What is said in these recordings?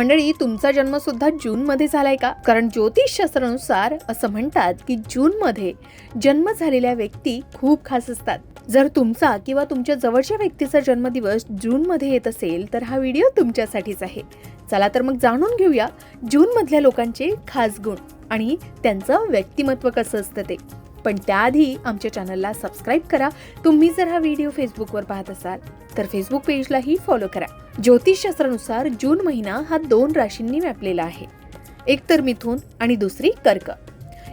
मंडळी तुमचा जन्म सुद्धा जून मध्ये झालाय का? कारण ज्योतिषशास्त्रानुसार असं म्हणतात की जून मध्ये जन्म झालेल्या व्यक्ती खूप खास असतात. जर तुमचा किंवा तुमच्या जवळच्या व्यक्तीचा जन्मदिवस जून मध्ये येत असेल तर हा व्हिडिओ तुमच्यासाठीच आहे. चला तर मग जाणून घेऊया जून मधल्या लोकांचे खास गुण आणि त्यांचं व्यक्तिमत्व कसं असतं ते. पण त्याआधी आमच्या चॅनलला सबस्क्राईब करा. तुम्ही जर हा व्हिडिओ फेसबुकवर पाहत असाल तर फेसबुक पेजलाही फॉलो करा. ज्योतिषशास्त्रानुसार जून महिना हा दोन राशींनी व्यापलेला आहे. एक तर मिथुन आणि दुसरी कर्क.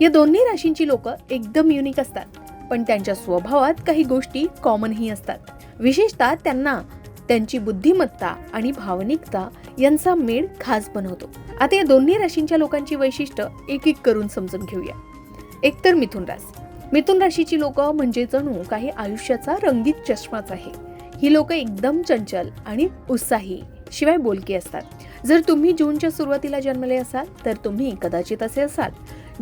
या दोन्ही राशींची लोक एकदम युनिक असतात पण त्यांच्या स्वभावात काही गोष्टी कॉमनही असतात. विशेषतः त्यांना त्यांची बुद्धिमत्ता आणि भावनिकता यांचा मेळ खास बनवतो. आता या दोन्ही राशींच्या लोकांची वैशिष्ट्य एक एक करून समजून घेऊया. एकतर मिथुन रास मिथुन राशीची लोक म्हणजे जणू काही आयुष्याचा रंगीत चष्माच आहे. ही लोक एकदम चंचल आणि उत्साही शिवाय बोलकी असतात. जर तुम्ही जूनच्या सुरुवातीला जन्मले असाल तर तुम्ही कदाचित असे असाल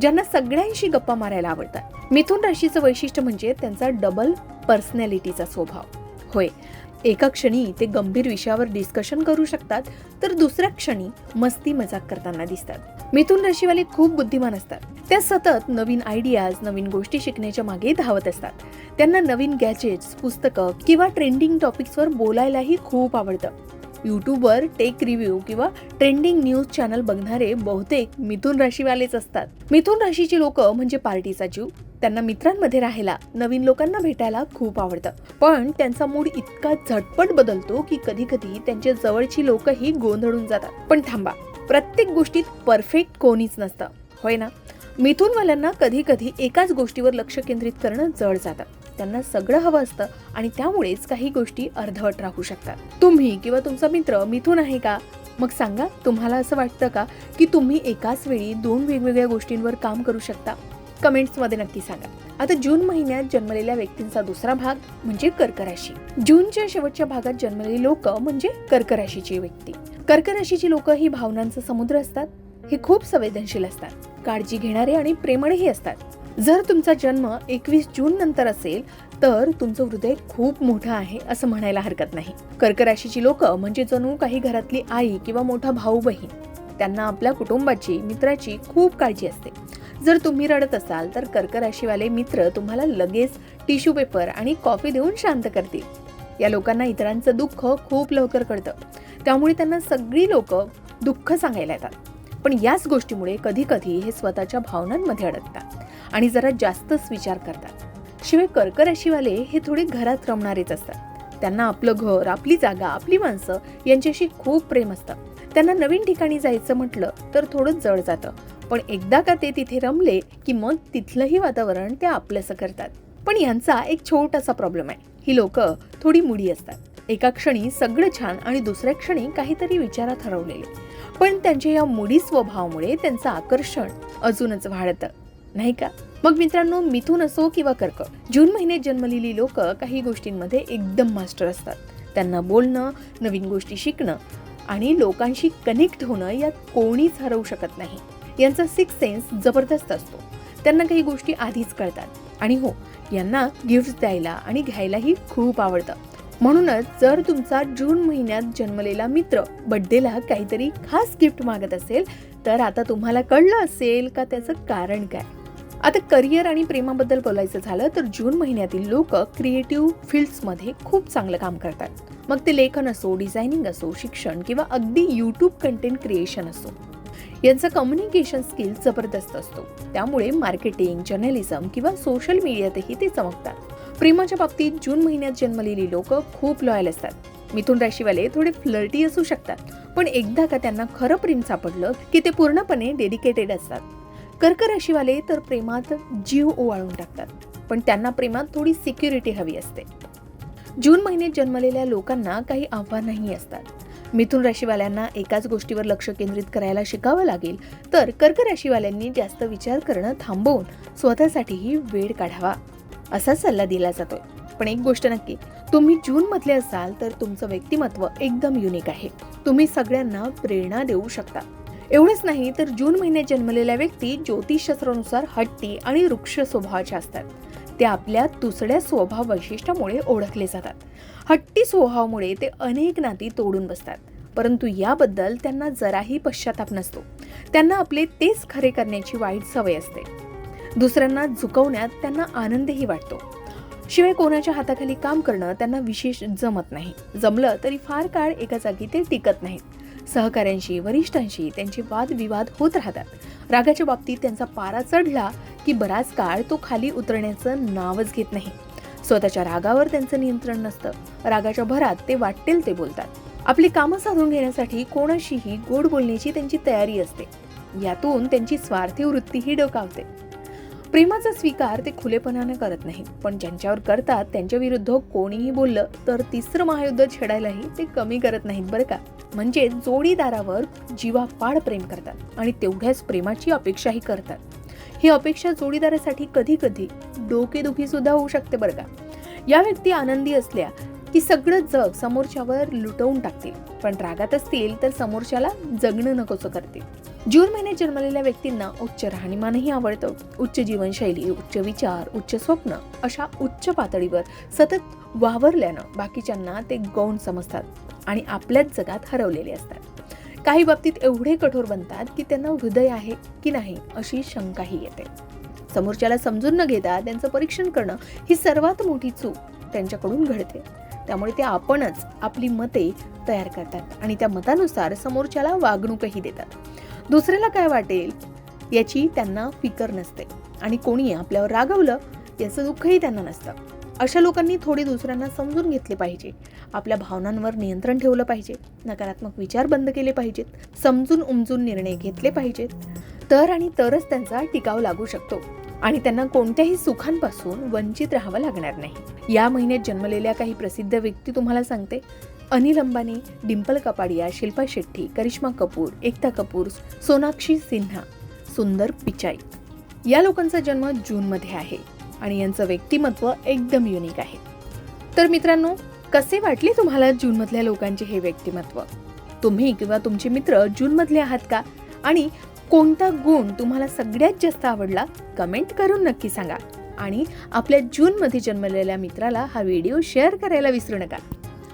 ज्यांना सगळ्यांशी गप्पा मारायला आवडतात. मिथुन राशीचं वैशिष्ट्य म्हणजे त्यांचा डबल पर्सनॅलिटीचा स्वभाव. होय एका क्षणी ते गंभीर विषयावर डिस्कशन करू शकतात तर दुसऱ्या क्षणी मस्ती मजाक करताना दिसतात. मिथुन राशीवाले खूप बुद्धिमान असतात. त्या सतत नवीन आयडियाज नवीन गोष्टी शिकण्याच्या मागे धावत असतात. त्यांना नवीन गॅजेट्स पुस्तकं किंवा ट्रेंडिंग टॉपिक्सवर बोलायलाही खूप आवडतं. यूट्यूबवर टेक रिव्ह्यू किंवा ट्रेंडिंग न्यूज चॅनल बघणारे बहुतेक मिथुन राशीवालेच असतात. मिथुन राशीची लोक म्हणजे पार्टीचा जीव. त्यांना मित्रांमध्ये राहायला नवीन लोकांना भेटायला खूप आवडतं. पण त्यांचा मूड इतका झटपट बदलतो की कधी कधी त्यांच्या जवळची लोकही गोंधळून जातात. पण थांबा प्रत्येक गोष्टीत परफेक्ट कोणीच नसतं. होय ना? मिथुनवाल्यांना कधी कधी एकाच गोष्टीवर लक्ष केंद्रित करणं जड जातं. त्यांना सगळं हवं असतं आणि त्यामुळेच काही गोष्टी अर्धवट राहू शकतात. तुम्ही किंवा तुमचा मित्र मिथून आहे का? मग सांगा तुम्हाला असं वाटतं का की तुम्ही एकाच वेळी दोन वेगवेगळ्या गोष्टींवर काम करू शकता? कमेंट्समध्ये नक्की सांगा. आता जून महिन्यात जन्मलेल्या व्यक्तींचा दुसरा भाग म्हणजे कर्क राशी जूनच्या शेवटच्या भागात जन्मलेली लोक म्हणजे कर्क राशीची व्यक्ती. कर्कराशीची लोक ही भावनांचा समुद्र असतात. हे खूप संवेदनशील असतात. काळजी घेणारे आणि प्रेमळही असतात. जर तुमचा जन्म एकवीस जून नंतर असेल तर तुमचं हृदय खूप मोठं आहे असं म्हणायला हरकत नाही. कर्क राशीची लोक म्हणजे जणू काही घरातली आई किंवा मोठा भाऊ बहीण त्यांना आपल्या कुटुंबाची मित्राची खूप काळजी असते. जर तुम्ही रडत असाल तर कर्क राशीवाले मित्र तुम्हाला लगेच टिश्यू पेपर आणि कॉफी देऊन शांत करतील. या लोकांना इतरांचं दुःख खूप लवकर कळतं. त्यामुळे त्यांना सगळी लोक दुःख सांगायला येतात. पण याच गोष्टीमुळे कधी कधी हे स्वतःच्या भावनांमध्ये अडकतात. आणि जरा जास्तच विचार करतात. शिवाय कर्कराशीवाले हे थोडे घरात रमणारेच असतात. त्यांना आपलं घर आपली जागा आपली माणसं यांच्याशी खूप प्रेम असतं. त्यांना नवीन ठिकाणी जायचं म्हटलं तर थोडं जड जातं. पण एकदा का ते तिथे रमले की मग तिथलंही वातावरण ते आपलंसं करतात. पण यांचा एक छोटासा प्रॉब्लेम आहे. ही लोक थोडी मुडी असतात. एका क्षणी सगळं छान आणि दुसऱ्या क्षणी काहीतरी विचारात हरवलेले. पण त्यांच्या या मुडी स्वभावामुळे त्यांचं आकर्षण अजूनच वाढतं. नाही का? मग मित्रांनो मिथून असो किंवा कर्क जून महिन्यात जन्मलेली लोक काही गोष्टींमध्ये एकदम मास्टर असतात. त्यांना बोलणं नवीन गोष्टी शिकणं आणि लोकांशी कनेक्ट होणं यात कोणीच हरवू शकत नाही. यांचा सिक्स सेन्स जबरदस्त असतो. त्यांना काही गोष्टी आधीच कळतात. आणि हो यांना गिफ्ट द्यायला आणि घ्यायलाही खूप आवडतं. म्हणूनच जर तुमचा जून महिन्यात जन्मलेला मित्र बड्डेला काहीतरी खास गिफ्ट मागत असेल तर आता तुम्हाला कळलं असेल का त्याचं कारण काय? आता करिअर आणि प्रेमाबद्दल बोलायचं झालं तर जून महिन्यातील लोक क्रिएटिव्ह फील्ड्समध्ये खूप चांगलं काम करतात. मग ते लेखन असो डिझायनिंग असो शिक्षण किंवा अगदी यूट्यूब कंटेंट क्रिएशन असो. यांचा कम्युनिकेशन स्किल जबरदस्त असतो. त्यामुळे मार्केटिंग जर्नलिझम किंवा सोशल मीडियातही ते चमकतात. प्रेमाच्या बाबतीत जून महिन्यात जन्मलेली लोक खूप लॉयल असतात. मिथुन राशीवाले थोडे फ्लर्टी असू शकतात पण एकदा का त्यांना खरं प्रेम सापडलं की ते पूर्णपणे डेडिकेटेड असतात. कर्क राशीवाले तर प्रेमात जीव ओवाळून टाकतात. पण त्यांना प्रेमात थोडी सिक्युरिटी हवी असते. जून महिन्यात जन्मलेल्या लोकांना काही आव्हानही असतात. मिथुन राशीवाल्यांना एकाच गोष्टीवर लक्ष केंद्रित करायला शिकावं लागेल तर कर्क राशीवाल्यांनी जास्त विचार करणं थांबवून स्वतःसाठीही वेळ काढावा असा सल्ला दिला जातोय. पण एक गोष्ट नक्की तुम्ही जून मधले असाल तर तुमचं व्यक्तिमत्व एकदम युनिक आहे. तुम्ही सगळ्यांना प्रेरणा देऊ शकता. एवढंच नाही तर जून महिन्यात जन्मलेल्या व्यक्ती ज्योतिषशास्त्रानुसार हट्टी आणि वृक्ष स्वभावाच्या असतात. ते आपल्या दुसऱ्या स्वभाव वैशिष्ट्यामुळे ओळखले जातात. हट्टी स्वभावामुळे ते अनेक नाती तोडून बसतात. परंतु याबद्दल त्यांना जराही पश्चाताप नसतो. त्यांना आपले तेच खरे करण्याची वाईट सवय असते. दुसऱ्यांना झुकवण्यात त्यांना आनंदही वाटतो. शिवाय कोणाच्या हाताखाली काम करणं त्यांना विशेष जमत नाही. जमलं तरी फार काळ एका जागी ते टिकत नाहीत. सहकाऱ्यांशी वरिष्ठांशी त्यांचे वादविवाद होत राहतात. रागाच्या बाबतीत त्यांचा पारा चढला की बराच काळ तो खाली उतरण्याचं नावच घेत नाही. स्वतःच्या रागावर त्यांचं नियंत्रण नसतं. रागाच्या भरात ते वाटेल ते बोलतात. आपली कामं साधून घेण्यासाठी कोणाशीही गोड बोलण्याची त्यांची तयारी असते. यातून त्यांची स्वार्थी वृत्तीही डोकावते. प्रेमाचा स्वीकार ते खुलेपणाने करत नाहीत पण ज्यांच्यावर करतात त्यांच्या विरुद्ध कोणीही बोललं तर तिसरं महायुद्ध छेडायलाही ते कमी करत नाहीत बरं का? म्हणजे जोडीदारावर जीवापाड प्रेम करतात आणि तेवढ्याच प्रेमाची अपेक्षाही करतात. ही अपेक्षा जोडीदारासाठी कधी कधी डोकेदुखी सुद्धा होऊ शकते बरं का? या व्यक्ती आनंदी असल्या की सगळं जग समोरच्यावर लुटवून टाकतील. पण रागात असतील तर समोरच्याला जगणं नकोसं करतील. जून महिन्यात जन्मलेल्या व्यक्तींना उच्च राहणीमानही आवडतं. उच्च जीवनशैली उच्च विचार उच्च स्वप्न अशा उच्च पातळीवर सतत वावरल्यानं बाकीच्यांना ते गौण समजतात आणि आपल्याच जगात हरवलेले असतात. काही बाबतीत एवढे कठोर बनतात की त्यांना हृदय आहे की नाही अशी शंकाही येते. समोरच्याला समजून न घेता त्यांचं परीक्षण करणं ही सर्वात मोठी चूक त्यांच्याकडून घडते. त्यामुळे ते आपणच आपली मते तयार करतात आणि त्या मतानुसार समोरच्याला वागणूकही देतात. दुसऱ्याला काय वाटेल याची त्यांना फिकर नसते. आणि कोणी आपल्यावर रागवलं याचं दुःखही त्यांना नसतं. अशा लोकांनी थोडी दुसऱ्यांना समजून घेतले पाहिजे. आपल्या भावनांवर नियंत्रण ठेवलं पाहिजे. नकारात्मक विचार बंद केले पाहिजेत. समजून उमजून निर्णय घेतले पाहिजेत. तर आणि तरच त्यांचा टिकाव लागू शकतो. आणि त्यांना कोणत्याही सुखांपासून वंचित राहावं लागणार नाही. या महिन्यात जन्मलेल्या काही प्रसिद्ध व्यक्ती तुम्हाला सांगते. अनिल अंबानी डिंपल कपाडिया शिल्पा शेट्टी करिश्मा कपूर एकता कपूर सोनाक्षी सिन्हा सुंदर पिचाई. या लोकांचा जन्म जूनमध्ये आहे आणि यांचं व्यक्तिमत्व एकदम युनिक आहे. तर मित्रांनो कसे वाटले तुम्हाला जूनमधल्या लोकांचे हे व्यक्तिमत्व? तुम्ही किंवा तुमचे मित्र जूनमधले आहात का? आणि कोणता गुण तुम्हाला सगळ्यात जास्त आवडला कमेंट करून नक्की सांगा. आणि आपल्या जूनमध्ये जन्मलेल्या मित्राला हा व्हिडिओ शेअर करायला विसरू नका.